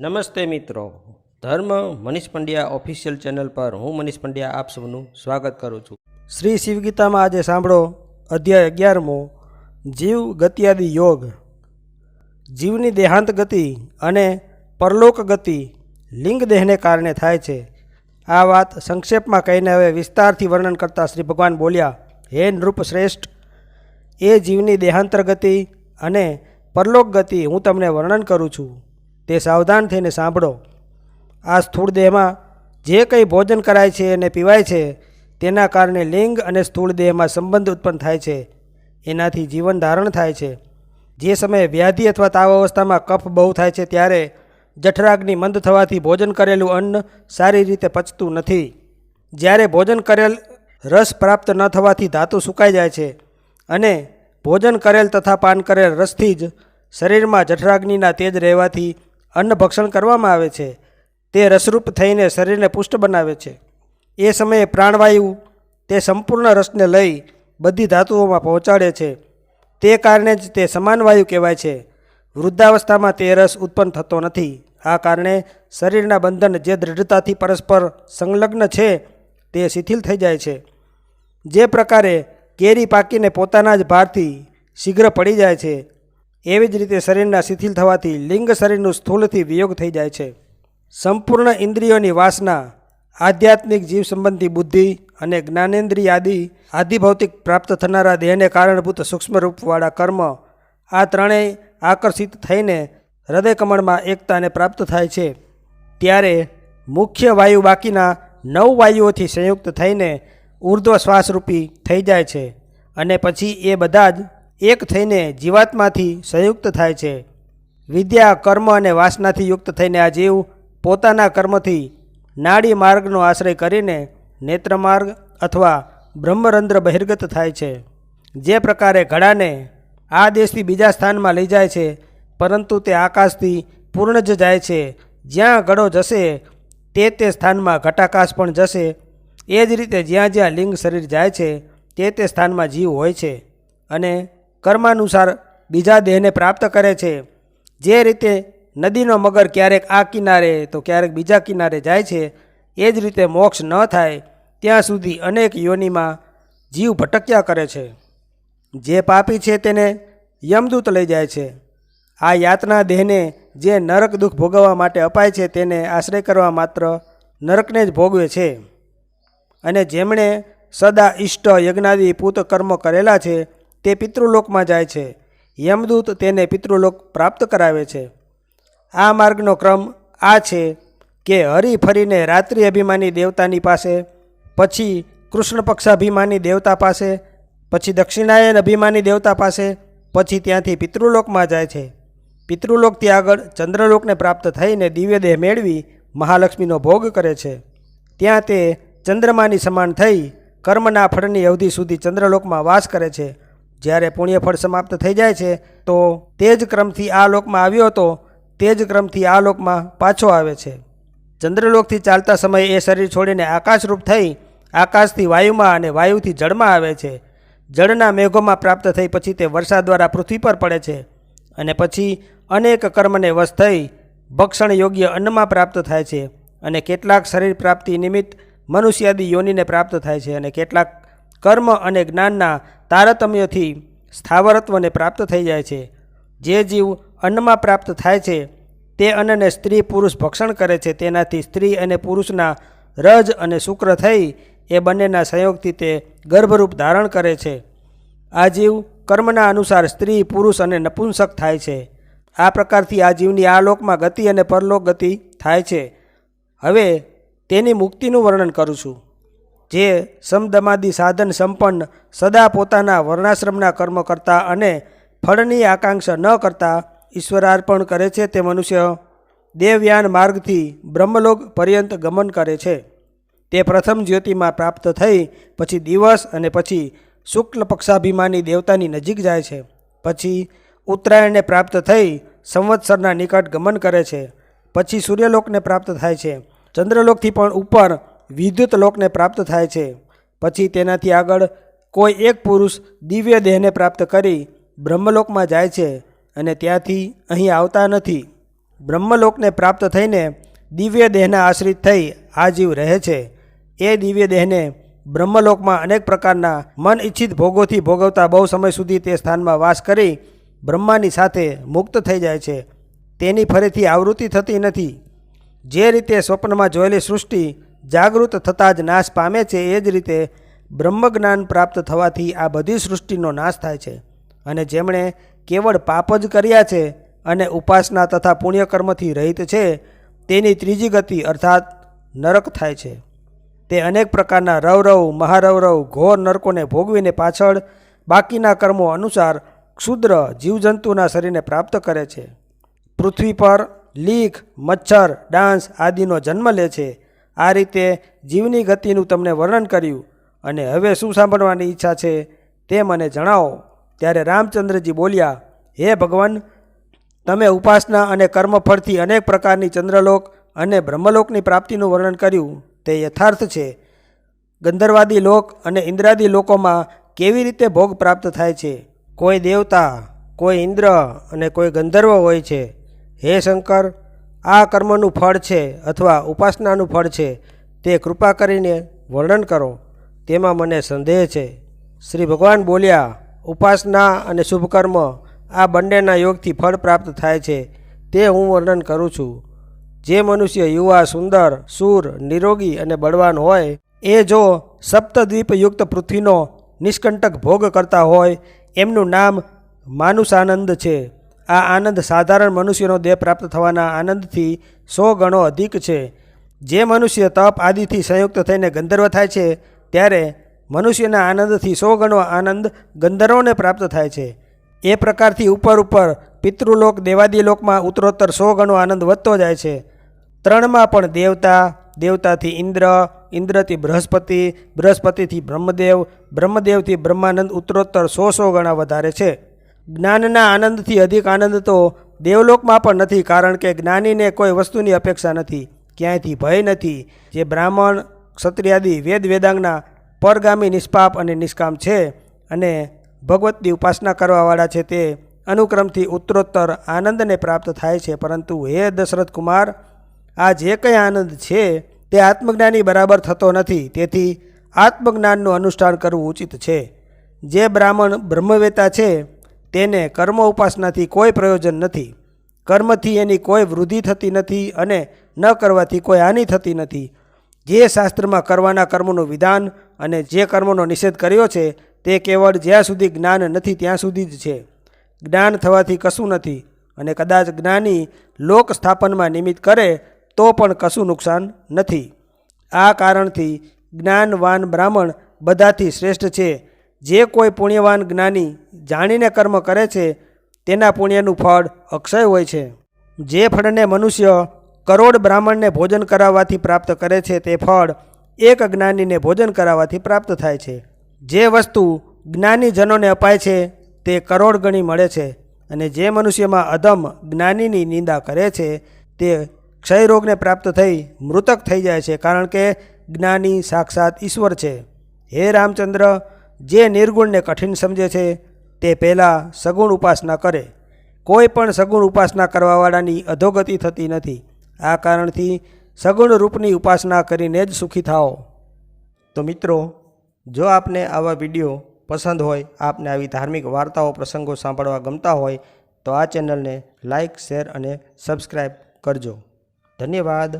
નમસ્તે મિત્રો. ધર્મ મનીષ પંડ્યા ઓફિશિયલ ચેનલ પર હું મનીષ પંડ્યા આપ સૌનું સ્વાગત કરું છું. શ્રી શિવગીતામાં આજે સાંભળો અધ્યાય અગિયારમો, જીવ ગત્યાદિ યોગ. જીવની દેહાંત ગતિ અને પરલોક ગતિ લિંગ દેહને કારણે થાય છે. આ વાત સંક્ષેપમાં કહીને હવે વિસ્તારથી વર્ણન કરતા શ્રી ભગવાન બોલ્યા, હે નૃપ શ્રેષ્ઠ એ જીવની દેહાંતર ગતિ અને પરલોક ગતિ હું તમને વર્ણન કરું છું. તે સાવધાન થઈને સાંભળો. આ સ્થૂળ દેહમાં જે કંઈ ભોજન કરાય છે અને પીવાય છે, તેના કારણે લિંગ અને સ્થૂળ દેહમાં સંબંધ ઉત્પન્ન થાય છે. એનાથી જીવન ધારણ થાય છે. જે સમયે વ્યાધિ અથવા તાવ અવસ્થામાં કફ બહુ થાય છે, ત્યારે જઠરાગ્નિ મંદ થવાથી ભોજન કરેલું અન્ન સારી રીતે પચતું નથી. જ્યારે ભોજન કરેલ રસ પ્રાપ્ત ન થવાથી ધાતુ સુકાઈ જાય છે અને ભોજન કરેલ તથા પાન કરેલ રસથી જ શરીરમાં જઠરાગ્નિના તેજ રહેવાથી અન્ન ભક્ષણ કરવામાં આવે છે. તે રસરૂપ થઈને શરીરને પુષ્ટ બનાવે છે. એ સમયે પ્રાણવાયુ તે સંપૂર્ણ રસને લઈ બધી ધાતુઓમાં પહોંચાડે છે. તે કારણે જ તે સમાન વાયુ કહેવાય છે. વૃદ્ધાવસ્થામાં તે રસ ઉત્પન્ન થતો નથી. આ કારણે શરીરના બંધન જે દૃઢતાથી પરસ્પર સંલગ્ન છે તે શિથિલ થઈ જાય છે. જે પ્રકારે કેરી પાકીને પોતાના જ ભારથી શીઘ્ર પડી જાય છે એવી જ રીતે શરીરના શિથિલ થવાથી લિંગ શરીરનું સ્થૂળથી વિયોગ થઈ જાય છે. સંપૂર્ણ ઇન્દ્રિયોની વાસના, આધ્યાત્મિક જીવ સંબંધી બુદ્ધિ અને જ્ઞાનેન્દ્રિય આદિ આધિભૌતિક પ્રાપ્ત થનારા દેહને કારણભૂત સૂક્ષ્મ રૂપવાળા કર્મ, આ ત્રણેય આકર્ષિત થઈને હૃદય કમળમાં એકતાને પ્રાપ્ત થાય છે. ત્યારે મુખ્ય વાયુ બાકીના નવ વાયુઓથી સંયુક્ત થઈને ઉર્ધ્વ શ્વાસરૂપી થઈ જાય છે અને પછી એ બધા જ એક થઈને જીવાત્માથી સંયુક્ત થાય છે. વિદ્યા, કર્મ અને વાસનાથી યુક્ત થઈને આ જીવ પોતાના કર્મથી નાડી માર્ગનો આશ્રય કરીને નેત્રમાર્ગ અથવા બ્રહ્મરંધ્ર બહિર્ગત થાય છે. જે પ્રકારે ઘડાને આ દેશથી બીજા સ્થાનમાં લઈ જાય છે, પરંતુ તે આકાશથી પૂર્ણ જ જાય છે. જ્યાં ઘડો જશે, તે તે સ્થાનમાં ઘટાકાશ પણ જશે. એ જ રીતે જ્યાં જ્યાં લિંગ શરીર જાય છે, તે તે સ્થાનમાં જીવ હોય છે. અને કર્માનુસાર બીજા દેહને પ્રાપ્ત કરે છે. જે રીતે નદીનો મગર ક્યારેક આ કિનારે તો ક્યારેક બીજા કિનારે જાય છે, એ જ રીતે મોક્ષ ન થાય ત્યાં સુધી અનેક યોનિમાં જીવ ભટક્યા કરે છે. જે પાપી છે તેને યમદૂત લઈ જાય છે. આ યાતના દેહને જે નરક દુઃખ ભોગવવા માટે અપાય છે તેને આશ્રય કરવા માત્ર નરકને જ ભોગવે છે. અને જેમણે સદા ઇષ્ટ યજ્ઞાદિ પૂત કર્મ કરેલા છે તે પિતૃલોકમાં જાય છે. યમદૂત તેને પિતૃલોક પ્રાપ્ત કરાવે છે. આ માર્ગનો ક્રમ આ છે કે હરી ફરીને રાત્રિ અભિમાની દેવતાની પાસે, પછી કૃષ્ણ પક્ષાભિમાની દેવતા પાસે, પછી દક્ષિણાયન અભિમાની દેવતા પાસે, પછી ત્યાંથી પિતૃલોકમાં જાય છે. પિતૃલોકથી આગળ ચંદ્રલોકને પ્રાપ્ત થઈને દિવ્ય દેહ મેળવી મહાલક્ષ્મીનો ભોગ કરે છે. ત્યાં તે ચંદ્રમાની સમાન થઈ કર્મના ફળની અવધિ સુધી ચંદ્રલોકમાં વાસ કરે છે. જ્યારે પુણ્યફળ સમાપ્ત થઈ જાય છે, તો તે જ ક્રમથી આ લોકમાં આવ્યો હતો, તે જ ક્રમથી આ લોકમાં પાછો આવે છે. ચંદ્રલોકથી ચાલતા સમયે એ શરીર છોડીને આકાશરૂપ થઈ, આકાશથી વાયુમાં અને વાયુથી જળમાં આવે છે. જળના મેઘોમાં પ્રાપ્ત થઈ પછી તે વરસાદ દ્વારા પૃથ્વી પર પડે છે અને પછી અનેક કર્મને વશ થઈ, ભક્ષણ યોગ્ય અન્નમાં પ્રાપ્ત થાય છે અને કેટલાક શરીર પ્રાપ્તિ નિમિત્ત મનુષ્યાદી યોનિને પ્રાપ્ત થાય છે અને કેટલાક કર્મ અને જ્ઞાનના તારતમ્યથી સ્થાવરત્વને પ્રાપ્ત થઈ જાય છે. જે જીવ અન્નમાં પ્રાપ્ત થાય છે, તે અન્નને સ્ત્રી પુરુષ ભક્ષણ કરે છે. તેનાથી સ્ત્રી અને પુરુષના રજ અને શુક્ર થઈ, એ બંનેના સંયોગથી તે ગર્ભરૂપ ધારણ કરે છે. આ જીવ કર્મના અનુસાર સ્ત્રી, પુરુષ અને નપુંસક થાય છે. આ પ્રકારથી આ જીવની આ લોકમાં ગતિ અને પરલોક ગતિ થાય છે. હવે તેની મુક્તિનું વર્ણન કરું છું. જે સમદમાદી સાધન સંપન્ન સદા પોતાના વર્ણાશ્રમના કર્મ કરતા અને ફળની આકાંક્ષા ન કરતા ઈશ્વરાર્પણ કરે છે તે મનુષ્ય દેવયાન માર્ગથી બ્રહ્મલોક પર્યંત ગમન કરે છે. તે પ્રથમ જ્યોતિમાં પ્રાપ્ત થઈ, પછી દિવસ અને પછી શુક્લ પક્ષાભિમાની દેવતાની નજીક જાય છે. પછી ઉત્તરાયણને પ્રાપ્ત થઈ સંવત્સરના નિકટ ગમન કરે છે. પછી સૂર્યલોકને પ્રાપ્ત થાય છે. ચંદ્રલોકથી પણ ઉપર વિદ્યુત લોકને પ્રાપ્ત થાય છે. પછી તેનાથી આગળ કોઈ એક પુરુષ દિવ્ય દેહને પ્રાપ્ત કરી બ્રહ્મલોકમાં જાય છે અને ત્યાંથી અહીં આવતા નથી. બ્રહ્મલોકને પ્રાપ્ત થઈને દિવ્ય દેહના આશ્રિત થઈ આ જીવ રહે છે. એ દિવ્ય દેહને બ્રહ્મલોકમાં અનેક પ્રકારના મન ઇચ્છિત ભોગોથી ભોગવતા બહુ સમય સુધી તે સ્થાનમાં વાસ કરી બ્રહ્માની સાથે મુક્ત થઈ જાય છે. તેની ફરીથી આવૃત્તિ થતી નથી. જે રીતે સ્વપ્નમાં જોયેલી સૃષ્ટિ જાગૃત થતાં જ નાશ પામે છે એ જ રીતે બ્રહ્મજ્ઞાન પ્રાપ્ત થવાથી આ બધી સૃષ્ટિનો નાશ થાય છે. અને જેમણે કેવળ પાપ જ કર્યા છે અને ઉપાસના તથા પુણ્યકર્મથી રહિત છે, તેની ત્રીજી ગતિ અર્થાત નરક થાય છે. તે અનેક પ્રકારના રવરવ મહારવરવ ઘોર નરકોને ભોગવીને પાછળ બાકીના કર્મો અનુસાર ક્ષુદ્ર જીવજંતુના શરીરને પ્રાપ્ત કરે છે. પૃથ્વી પર લીખ, મચ્છર, ડાંસ આદિનો જન્મ લે છે. આ રીતે જીવની ગતિનું તમને વર્ણન કર્યું અને હવે શું સાંભળવાની ઈચ્છા છે તે મને જણાવો. ત્યારે રામચંદ્રજી બોલ્યા, હે ભગવાન, તમે ઉપાસના અને કર્મફળથી અનેક પ્રકારની ચંદ્રલોક અને બ્રહ્મલોકની પ્રાપ્તિનું વર્ણન કર્યું. તે યથાર્થ છે. ગંધર્વાદી લોક અને ઇન્દ્રાદી લોકોમાં કેવી રીતે ભોગ પ્રાપ્ત થાય છે? કોઈ દેવતા, કોઈ ઇન્દ્ર અને કોઈ ગંધર્વ હોય છે. હે શંકર આ કર્મનું ફળ છે અથવા ઉપાસનાનું ફળ છે, તે કૃપા કરીને વર્ણન કરો. તેમાં મને સંદેહ છે. શ્રી ભગવાન બોલ્યા, ઉપાસના અને શુભકર્મ આ બંનેના યોગથી ફળ પ્રાપ્ત થાય છે, તે હું વર્ણન કરું છું. જે મનુષ્ય યુવા, સુંદર, સૂર, નિરોગી અને બળવાન હોય, એ જો સપ્તદ્વીપયુક્ત પૃથ્વીનો નિષ્કંટક ભોગ કરતા હોય, એમનું નામ માનુષાનંદ છે. આ આનંદ સાધારણ મનુષ્યનો દેહ પ્રાપ્ત થવાના આનંદથી સો ગણો અધિક છે. જે મનુષ્ય તપ આદિથી સંયુક્ત થઈને ગંધર્વ થાય છે, ત્યારે મનુષ્યના આનંદથી સો ગણો આનંદ ગંધર્વોને પ્રાપ્ત થાય છે. એ પ્રકારથી ઉપર ઉપર પિતૃલોક, દેવાદિલોકમાં ઉત્તરોત્તર સો ગણો આનંદ વધતો જાય છે. ત્રણમાં પણ દેવતા, દેવતાથી ઇન્દ્ર, ઇન્દ્રથી બૃહસ્પતિ, બૃહસ્પતિથી બ્રહ્મદેવ, બ્રહ્મદેવથી બ્રહ્માનંદ ઉત્તરોત્તર સો સો ગણા વધારે છે. જ્ઞાનના આનંદથી અધિક આનંદ તો દેવલોકમાં પણ નથી, કારણ કે જ્ઞાનીને કોઈ વસ્તુની અપેક્ષા નથી, ક્યાંયથી ભય નથી. જે બ્રાહ્મણ, ક્ષત્રિયાદિ, વેદ વેદાંગના પરગામી નિષ્પાપ અને નિષ્કામ છે અને ભગવતની ઉપાસના કરવાવાળા છે તે અનુક્રમથી ઉત્તરોત્તર આનંદને પ્રાપ્ત થાય છે. પરંતુ હે દશરથ કુમાર, આ જે કંઈ આનંદ છે તે આત્મજ્ઞાની બરાબર થતો નથી, તેથી આત્મજ્ઞાનનું અનુષ્ઠાન કરવું ઉચિત છે. જે બ્રાહ્મણ બ્રહ્મવેતા છે તેને કર્મ ઉપાસનાથી કોઈ પ્રયોજન નથી. કર્મથી એની કોઈ વૃદ્ધિ થતી નથી અને ન કરવાથી કોઈ હાનિ થતી નથી. જે શાસ્ત્રમાં કરવાના કર્મનું વિધાન અને જે કર્મનો નિષેધ કર્યો છે, તે કેવળ જ્યાં સુધી જ્ઞાન નથી ત્યાં સુધી જ છે. જ્ઞાન થવાથી કશું નથી અને કદાચ જ્ઞાની લોક સ્થાપનમાં નિમિત્ત કરે, તો પણ કશું નુકસાન નથી. આ કારણથી જ્ઞાનવાન બ્રાહ્મણ બધાથી શ્રેષ્ઠ છે જે કોઈ પુણ્યવાન જ્ઞાની જાણીને કર્મ કરે છે, તેના પુણ્યનું ફળ અક્ષય હોય છે. જે ફળને મનુષ્ય કરોડ બ્રાહ્મણને ભોજન કરાવવાથી પ્રાપ્ત કરે છે, તે ફળ એક જ્ઞાનીને ભોજન કરાવવાથી પ્રાપ્ત થાય છે. જે વસ્તુ જ્ઞાનીજનોને અપાય છે, તે કરોડ ગણી મળે છે અને જે મનુષ્યમાં અધમ જ્ઞાનીની નિંદા કરે છે, તે ક્ષયરોગને પ્રાપ્ત થઈ મૃતક થઈ જાય છે, કારણ કે જ્ઞાની સાક્ષાત ઈશ્વર છે. હે રામચંદ્ર જે નિર્ગુણને કઠિન સમજે છે, તે પહેલાં સગુણ ઉપાસના કરે. કોઈ પણ સગુણ ઉપાસના કરવાવાળાની અધોગતિ થતી નથી. આ કારણથી સગુણ રૂપની ઉપાસના કરીને જ સુખી થાઓ. તો મિત્રો, જો આપને આવા વીડિયો પસંદ હોય, આપને આવી ધાર્મિક વાર્તાઓ, પ્રસંગો સાંભળવા ગમતા હોય, તો આ ચેનલને લાઇક શેર અને સબસ્ક્રાઈબ કરજો. ધન્યવાદ.